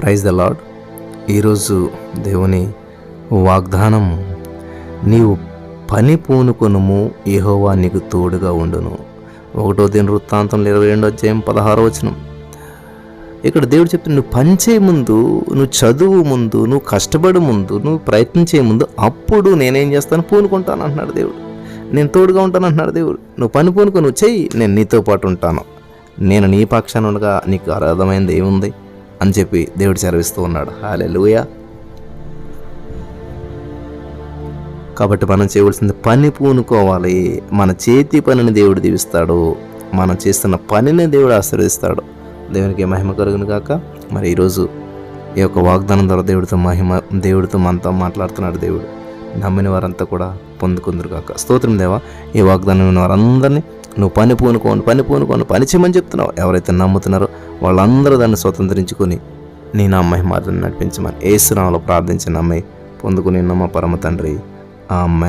Praise the lord ఈరోజు దేవుని వాగ్దానం నీవు పని పూనుకొనుము ఏహోవా నీకు తోడుగా ఉండును. ఒకటో దిన వృత్తాంతం ఇరవై రెండో అధ్యాయం పదహారో వచనం. ఇక్కడ దేవుడు చెప్తున్న నువ్వు పనిచే ముందు నువ్వు చదువు ముందు నువ్వు కష్టపడే ముందు నువ్వు ప్రయత్నించే ముందు అప్పుడు నేనేం చేస్తాను? పూనుకుంటాను అంటున్నాడు దేవుడు. నేను తోడుగా ఉంటాను అంటున్నాడు దేవుడు. నువ్వు పని పూనుకో నువ్వు చెయ్యి నేను నీతో పాటు ఉంటాను. నేను నీ పక్షాన ఉండగా నీకు అర్థమైంది ఏముంది? అని చెప్పి దేవుడు సెలవిస్తూ ఉన్నాడు. హాలెలుయా కాబట్టి మనం చేయవలసింది పని పూనుకోవాలి. మన చేతి పనిని దేవుడు దీవిస్తాడు. మనం చేస్తున్న పనిని దేవుడు ఆశీర్వదిస్తాడు. దేవునికి మహిమ కలుగును కాక మరి ఈరోజు ఈ యొక్క వాగ్దానం ద్వారా దేవుడితో మహిమ దేవుడితో మనతో మాట్లాడుతున్నాడు దేవుడు. నమ్మిన వారంతా కూడా పొందుకుందరు కాక స్తోత్రం దేవా. ఈ వాగ్దానం విన్న వారందరినీ నువ్వు పని పూనుకోను పని పూనుకోను పని చేయమని చెప్తున్నావు. ఎవరైతే నమ్ముతున్నారో వాళ్ళందరూ దాన్ని స్వతంత్రించుకొని నీ నా మహిమార్లను నడిపించమని ఏసునామలో ప్రార్థించిన అమ్మాయి పొందుకుని నమ్మ పరమ తండ్రి. ఆ అమ్మాయి